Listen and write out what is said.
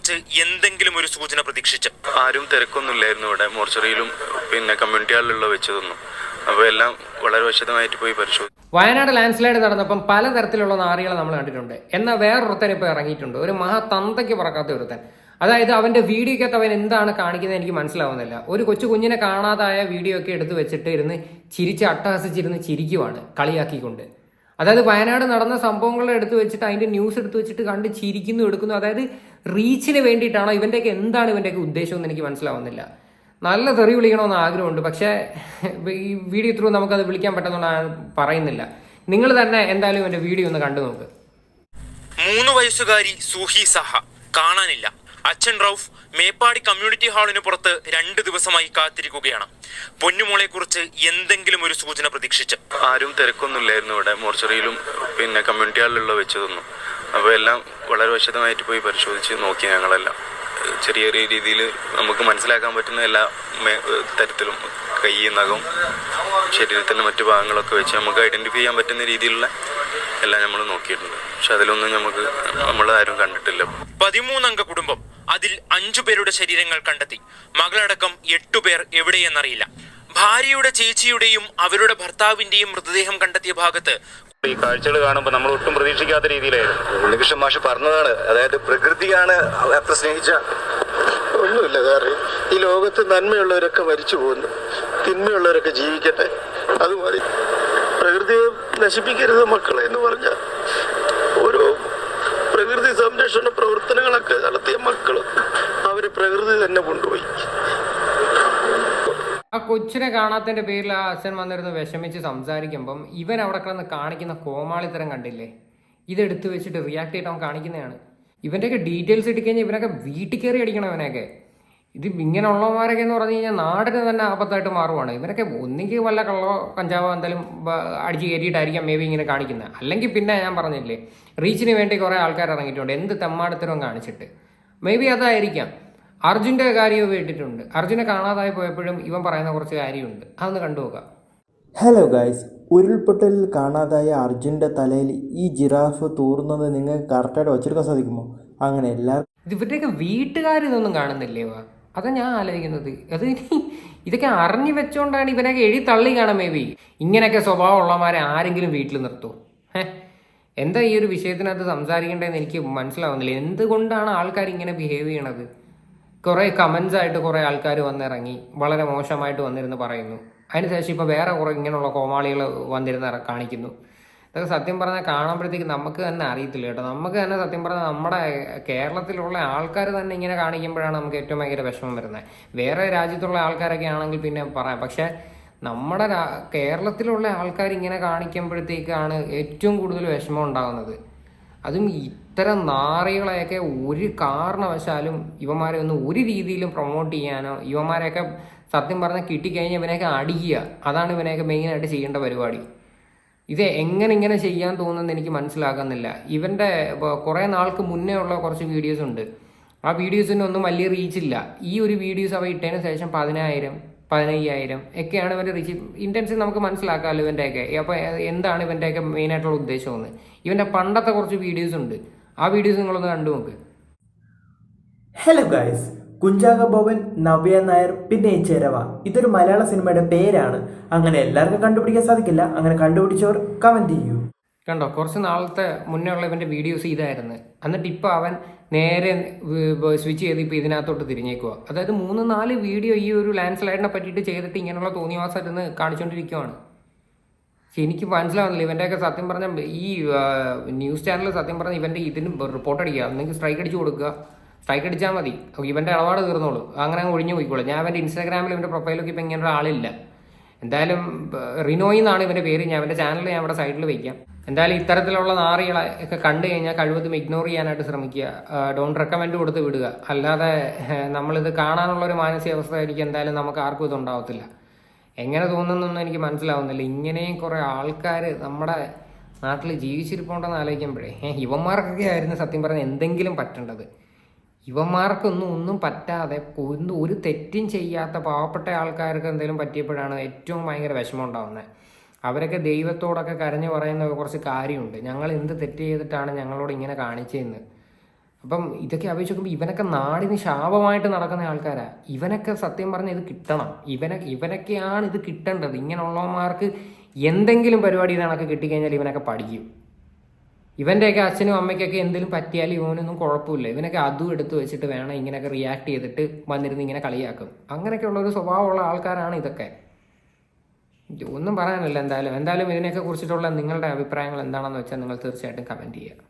കുറിച്ച് എന്തെങ്കിലും ഒരു സൂചന പ്രതീക്ഷിച്ച് ആരും തിരക്കൊന്നുമില്ലായിരുന്നു ഇവിടെ. മോർച്ചറിയിലും പിന്നെ കമ്മ്യൂണിറ്റി ഹാളിലുള്ള വെച്ചതൊന്നും. അപ്പോൾ എല്ലാം വളരെ വിശദമായിട്ട് പോയി പരിശോധിച്ചു വയനാട് ലാൻഡ് സ്ലൈഡ് നടന്നപ്പം പലതരത്തിലുള്ള നാറികളെ നമ്മൾ കണ്ടിട്ടുണ്ട്. എന്നാൽ വേറൊരുത്തൻ ഇപ്പോൾ ഇറങ്ങിയിട്ടുണ്ട്. ഒരു മഹാതന്തയ്ക്ക് പറക്കാത്ത ഒരുത്തൻ. അതായത് അവന്റെ വീഡിയോക്കകത്ത് അവൻ എന്താണ് കാണിക്കുന്നത് എനിക്ക് മനസ്സിലാവുന്നില്ല. ഒരു കൊച്ചു കുഞ്ഞിനെ കാണാതായ വീഡിയോ ഒക്കെ എടുത്തു വെച്ചിട്ട് ഇരുന്ന് ചിരിച്ച് അട്ടഹസിച്ചിരുന്ന് ചിരിക്കുവാണ് കളിയാക്കിക്കൊണ്ട്. അതായത് വയനാട് നടന്ന സംഭവങ്ങൾ എടുത്തു വെച്ചിട്ട് അതിന്റെ ന്യൂസ് എടുത്തു വെച്ചിട്ട് കണ്ട് ചിരിക്കുന്നു എടുക്കുന്നു. അതായത് റീച്ചിന് വേണ്ടിയിട്ടാണോ? ഇവന്റെയൊക്കെ എന്താണ് ഇവന്റെയൊക്കെ ഉദ്ദേശം എന്ന് എനിക്ക് മനസ്സിലാവുന്നില്ല. നല്ല തെറി വിളിക്കണമെന്ന് ആഗ്രഹമുണ്ട്. പക്ഷേ ഈ വീഡിയോ ത്രൂ നമുക്കത് വിളിക്കാൻ പറ്റുന്നതാണ് പറയുന്നില്ല. നിങ്ങൾ തന്നെ എന്തായാലും എന്റെ വീഡിയോ ഒന്ന് കണ്ടു നോക്ക് മൂന്ന് വയസ്സുകാരി സൂഹി സഹ കാണാനില്ല. അച്ഛൻ റൌഫ് മേപ്പാടി കമ്മ്യൂണിറ്റി ഹാളിന് പുറത്ത് രണ്ട് ദിവസമായി കാത്തിരിക്കുകയാണ്. പൊന്നുമോളെ കുറിച്ച് എന്തെങ്കിലും ഒരു സൂചന പ്രതീക്ഷിച്ച്. ആരും തിരക്കൊന്നുമില്ലായിരുന്നു ഇവിടെ. മോർച്ചറിയിലും പിന്നെ കമ്മ്യൂണിറ്റി ഹാളിലുള്ള വെച്ചതൊന്നും അപ്പോൾ എല്ലാം വളരെ വിശദമായിട്ട് പോയി പരിശോധിച്ച് നോക്കി ഞങ്ങളെല്ലാം. ചെറിയ ചെറിയ രീതിയിൽ നമുക്ക് മനസ്സിലാക്കാൻ പറ്റുന്ന എല്ലാ തരത്തിലും കൈ നഖം ശരീരത്തിന്റെ മറ്റു ഭാഗങ്ങളൊക്കെ വെച്ച് നമുക്ക് ഐഡന്റിഫൈ ചെയ്യാൻ പറ്റുന്ന രീതിയിലുള്ള എല്ലാം നമ്മൾ നോക്കിയിട്ടുണ്ട്. പക്ഷെ അതിലൊന്നും നമുക്ക് നമ്മൾ ആരും കണ്ടിട്ടില്ല. പതിമൂന്നംഗ കുടുംബം. അതിൽ അഞ്ചു പേരുടെ ശരീരങ്ങൾ കണ്ടെത്തി. മകളടക്കം എട്ടുപേർ എവിടെയെന്നറിയില്ല. ഭാര്യയുടെ ചേച്ചിയുടെയും അവരുടെ ഭർത്താവിന്റെയും മൃതദേഹം കണ്ടെത്തിയ ഭാഗത്ത് ഈ കാഴ്ചകൾ കാണുമ്പോൾ നമ്മൾ ഒട്ടും പ്രതീക്ഷിക്കാത്ത രീതിയിലായിരുന്നു. ഉണ്ണികൃഷ്ണൻ മാഷ് പറഞ്ഞതാണ്. അതായത് പ്രകൃതിയാണ് അത്ര സ്നേഹിച്ച. ഒന്നുമില്ല കാരണം ഈ ലോകത്ത് നന്മയുള്ളവരൊക്കെ മരിച്ചു പോകുന്നു. തിന്മയുള്ളവരൊക്കെ ജീവിക്കട്ടെ. അതുമാതിരി പ്രകൃതിയെ നശിപ്പിക്കരുത് മക്കളെ എന്ന് പറഞ്ഞ. സംരക്ഷണ പ്രവർത്തനങ്ങളൊക്കെ നടത്തിയ മക്കൾ അവർ പ്രകൃതി തന്നെ കൊണ്ടുപോയി. ആ കൊച്ചിനെ കാണാത്തതിന്റെ പേരിൽ ആ അച്ഛൻ വന്നിരുന്ന് വിഷമിച്ച് സംസാരിക്കുമ്പം ഇവൻ അവിടെ കിടന്ന് കാണിക്കുന്ന കോമാളിത്തരം കണ്ടില്ലേ? ഇതെടുത്ത് വെച്ചിട്ട് റിയാക്ട് ചെയ്തിട്ട് അവൻ കാണിക്കുന്നതാണ്. ഇവന്റെയൊക്കെ ഡീറ്റെയിൽസ് ഇട്ടിക്കഴിഞ്ഞാൽ ഇവനൊക്കെ വീട്ടിൽ കയറി അടിക്കണം ഇവനൊക്കെ ഇത് ഇങ്ങനെയുള്ളവന്മാരൊക്കെ എന്ന് പറഞ്ഞു കഴിഞ്ഞാൽ നാടിന് തന്നെ ആപത്തായിട്ട് മാറുവാണ്. ഇവരൊക്കെ ഒന്നെങ്കിൽ വല്ല കള്ളോ കഞ്ചാവോ എന്തായാലും അടിച്ച് കയറ്റിയിട്ടായിരിക്കാം മേ ബി ഇങ്ങനെ കാണിക്കുന്നത് അല്ലെങ്കിൽ പിന്നെ ഞാൻ പറഞ്ഞില്ലേ റീച്ചിന് വേണ്ടി കുറേ ആൾക്കാർ ഇറങ്ങിയിട്ടുണ്ട്. എന്ത് തെമ്മാടത്തരവും കാണിച്ചിട്ട്. മേ ബി അതായിരിക്കാം അർജുന്റെ കാര്യവും കേട്ടിട്ടുണ്ട് അർജുനെ കാണാതായി പോയപ്പോഴും ഇവൻ പറയുന്ന കുറച്ച് കാര്യമുണ്ട്. അതൊന്ന് കണ്ടു നോക്കാം. ഹലോ ഗായ്സ് ഉരുൾപൊട്ടലിൽ കാണാതായ അർജുന്റെ തലയിൽ ഈ ജിറാഫ് തൂറുന്നത് നിങ്ങൾക്ക് കറക്റ്റായിട്ട് വച്ചെടുക്കാൻ സാധിക്കുമോ? അങ്ങനെ എല്ലാവർക്കും ഇവരുടെയൊക്കെ വീട്ടുകാരിതൊന്നും കാണുന്നില്ലേ വാ അതാ ഞാൻ ആലോചിക്കുന്നത്. അത് ഇതൊക്കെ അറിഞ്ഞു വെച്ചോണ്ടാണ് ഇവനൊക്കെ എഴുതി തള്ളി കാണാൻ മേ ബി. ഇങ്ങനെയൊക്കെ സ്വഭാവമുള്ളമാരെ ആരെങ്കിലും വീട്ടിൽ നിർത്തൂ ഹേ. എന്താ ഈ ഒരു വിഷയത്തിനകത്ത് സംസാരിക്കേണ്ടതെന്ന് എനിക്ക് മനസ്സിലാവുന്നില്ല. എന്തുകൊണ്ടാണ് ആൾക്കാർ ഇങ്ങനെ ബിഹേവ് ചെയ്യണത്? കുറേ കമൻസ് ആയിട്ട് കുറേ ആൾക്കാർ വന്നിറങ്ങി. വളരെ മോശമായിട്ട് വന്നിരുന്ന് പറയുന്നു. അതിനുശേഷം ഇപ്പോൾ വേറെ കുറേ ഇങ്ങനെയുള്ള കോമാളികൾ വന്നിരുന്ന് കാണിക്കുന്നു. ഇതൊക്കെ സത്യം പറഞ്ഞാൽ കാണുമ്പോഴത്തേക്ക് നമുക്ക് തന്നെ അറിയത്തില്ല കേട്ടോ. നമുക്ക് തന്നെ സത്യം പറഞ്ഞാൽ നമ്മുടെ കേരളത്തിലുള്ള ആൾക്കാർ തന്നെ ഇങ്ങനെ കാണിക്കുമ്പോഴാണ് നമുക്ക് ഏറ്റവും ഭയങ്കര വിഷമം വരുന്നത്. വേറെ രാജ്യത്തുള്ള ആൾക്കാരൊക്കെ ആണെങ്കിൽ പിന്നെ പറയാം. പക്ഷെ നമ്മുടെ കേരളത്തിലുള്ള ആൾക്കാർ ഇങ്ങനെ കാണിക്കുമ്പോഴത്തേക്കാണ് ഏറ്റവും കൂടുതൽ വിഷമം ഉണ്ടാകുന്നത്. അതും ഇത്തരം നാറികളെയൊക്കെ ഒരു കാരണവശാലും ഇവന്മാരെ ഒന്നും ഒരു രീതിയിലും പ്രൊമോട്ട് ചെയ്യാനോ ഇവന്മാരെയൊക്കെ സത്യം പറഞ്ഞാൽ കിട്ടിക്കഴിഞ്ഞാൽ ഇവനെയൊക്കെ അടിക്കുക. അതാണ് ഇവനെയൊക്കെ മെയിനായിട്ട് ചെയ്യേണ്ട പരിപാടി. ഇത് എങ്ങനെ ഇങ്ങനെ ചെയ്യാൻ തോന്നുന്നത് എനിക്ക് മനസ്സിലാകുന്നില്ല. ഇവന്റെ കുറേ നാൾക്ക് മുന്നേ ഉള്ള കുറച്ച് വീഡിയോസ് ഉണ്ട്. ആ വീഡിയോസിന് ഒന്നും വലിയ റീച്ചില്ല ഈ ഒരു വീഡിയോസ് അവ ഇട്ടതിന് ശേഷം പതിനായിരം പതിനയ്യായിരം ഒക്കെയാണ് ഇവന്റെ റീച്ച് ഇന്റൻഷൻ നമുക്ക് മനസ്സിലാക്കാമല്ലോ ഇവന്റെയൊക്കെ അപ്പോൾ എന്താണ് ഇവന്റെയൊക്കെ മെയിനായിട്ടുള്ള ഉദ്ദേശമെന്ന് ഇവന്റെ പണ്ടത്തെ കുറച്ച് വീഡിയോസ് ഉണ്ട്. ആ വീഡിയോസ് നിങ്ങളൊന്ന് കണ്ടു നോക്ക് ഹലോ ഗൈസ് കുഞ്ചാക ബോബൻ നവ്യ നായർ പിന്നെ ചേരവ. ഇതൊരു മലയാള സിനിമയുടെ പേരാണ്. അങ്ങനെ എല്ലാവർക്കും കണ്ടുപിടിക്കാൻ സാധിക്കില്ല. അങ്ങനെ കണ്ടുപിടിച്ചവർ കമന്റ് ചെയ്യൂ. കണ്ടോ കുറച്ച് നാളത്തെ മുന്നേ ഉള്ള ഇവന്റെ വീഡിയോസ് ഇതായിരുന്നു. എന്നിട്ട് ഇപ്പോൾ അവൻ നേരെ സ്വിച്ച് ചെയ്ത് ഇപ്പോൾ ഇതിനകത്തോട്ട് തിരിഞ്ഞേക്കുക അതായത് മൂന്ന് നാല് വീഡിയോ ഈ ഒരു ലാൻഡ് സ്ലൈഡിനെ പറ്റിയിട്ട് ചെയ്തിട്ട് ഇങ്ങനെയുള്ള തോന്നിവാസമായിട്ടൊന്ന് കാണിച്ചുകൊണ്ടിരിക്കുവാണ് പക്ഷെ എനിക്ക് മനസ്സിലാവുന്നില്ല. ഇവന്റെയൊക്കെ സത്യം പറഞ്ഞാൽ ഈ ന്യൂസ് ചാനൽ സത്യം പറഞ്ഞാൽ ഇവന്റെ ഇതിന് റിപ്പോർട്ട് അടിക്കുക അല്ലെങ്കിൽ സ്ട്രൈക്ക് അടിച്ചു കൊടുക്കുക. സ്ട്രൈക്ക് അടിച്ചാൽ മതി. ഇവന്റെ ഇടപാട് തീർന്നോളൂ. അങ്ങനെ അങ്ങ് ഒഴിഞ്ഞു പോയിക്കോളൂ. ഞാൻ അവന്റെ ഇൻസ്റ്റാഗ്രാമിൽ ഇവന്റെ പ്രൊഫൈലൊക്കെ ഇപ്പം ഇങ്ങനെ ഒരാളില്ല. എന്തായാലും റിനോയി എന്നാണ് ഇവന്റെ പേര്. ഞാൻ അവന്റെ ചാനൽ ഞാൻ അവിടെ സൈഡിൽ വയ്ക്കാം എന്തായാലും ഇത്തരത്തിലുള്ള നാറികളെ ഒക്കെ കണ്ടു കഴിഞ്ഞാൽ കഴിവതും ഇഗ്നോർ ചെയ്യാനായിട്ട് ശ്രമിക്കുക. ഡോണ്ട് റെക്കമെൻഡ് കൊടുത്ത് വിടുക. അല്ലാതെ നമ്മളിത് കാണാനുള്ള ഒരു മാനസികാവസ്ഥ ആയിരിക്കും എന്തായാലും നമുക്ക് ആർക്കും ഇതുണ്ടാവത്തില്ല എങ്ങനെ തോന്നുന്നൊന്നും എനിക്ക് മനസ്സിലാവുന്നില്ല. ഇങ്ങനെയും കുറേ ആൾക്കാർ നമ്മുടെ നാട്ടിൽ ജീവിച്ചിരിപ്പുണ്ടെന്ന് ആലോചിക്കുമ്പോഴേ ഇവന്മാർക്കൊക്കെ ആയിരുന്നു സത്യം പറഞ്ഞാൽ എന്തെങ്കിലും പറ്റേണ്ടത്. ഇവന്മാർക്കൊന്നും ഒന്നും പറ്റാതെ ഒന്നും ഒരു തെറ്റും ചെയ്യാത്ത പാവപ്പെട്ട ആൾക്കാർക്ക് എന്തെങ്കിലും പറ്റിയപ്പോഴാണ് ഏറ്റവും ഭയങ്കര വിഷമം ഉണ്ടാകുന്നത് അവരൊക്കെ ദൈവത്തോടൊക്കെ കരഞ്ഞു പറയുന്ന കുറച്ച് കാര്യമുണ്ട്. ഞങ്ങൾ എന്ത് തെറ്റ് ചെയ്തിട്ടാണ് ഞങ്ങളോട് ഇങ്ങനെ കാണിച്ചതെന്ന്. അപ്പം ഇതൊക്കെ നോക്കുമ്പോൾ ഇവനൊക്കെ നാടിന് ശാപമായിട്ട് നടക്കുന്ന ആൾക്കാരാ. ഇവനൊക്കെ സത്യം പറഞ്ഞാൽ ഇത് കിട്ടണം. ഇവനെ ഇവനൊക്കെയാണ് ഇത് കിട്ടേണ്ടത്. ഇങ്ങനെയുള്ളവന്മാർക്ക് എന്തെങ്കിലും പരിപാടി ഇതണക്ക് കിട്ടിക്കഴിഞ്ഞാൽ ഇവനൊക്കെ പഠിക്കും. ഇവന്റെയൊക്കെ അച്ഛനും അമ്മയ്ക്കൊക്കെ എന്തെങ്കിലും പറ്റിയാൽ ഇവനൊന്നും കുഴപ്പമില്ല. ഇവനൊക്കെ അതും എടുത്തു വെച്ചിട്ട് വേണം ഇങ്ങനെയൊക്കെ റിയാക്ട് ചെയ്തിട്ട് വന്നിരുന്ന് ഇങ്ങനെ കളിയാക്കും. അങ്ങനെയൊക്കെയുള്ള ഒരു സ്വഭാവമുള്ള ആൾക്കാരാണ് ഇതൊക്കെ. ഒന്നും പറയാനല്ല എന്തായാലും. എന്തായാലും ഇതിനെയൊക്കെ കുറിച്ചിട്ടുള്ള നിങ്ങളുടെ അഭിപ്രായങ്ങൾ എന്താണെന്ന് വെച്ചാൽ നിങ്ങൾ തീർച്ചയായിട്ടും കമന്റ് ചെയ്യുക.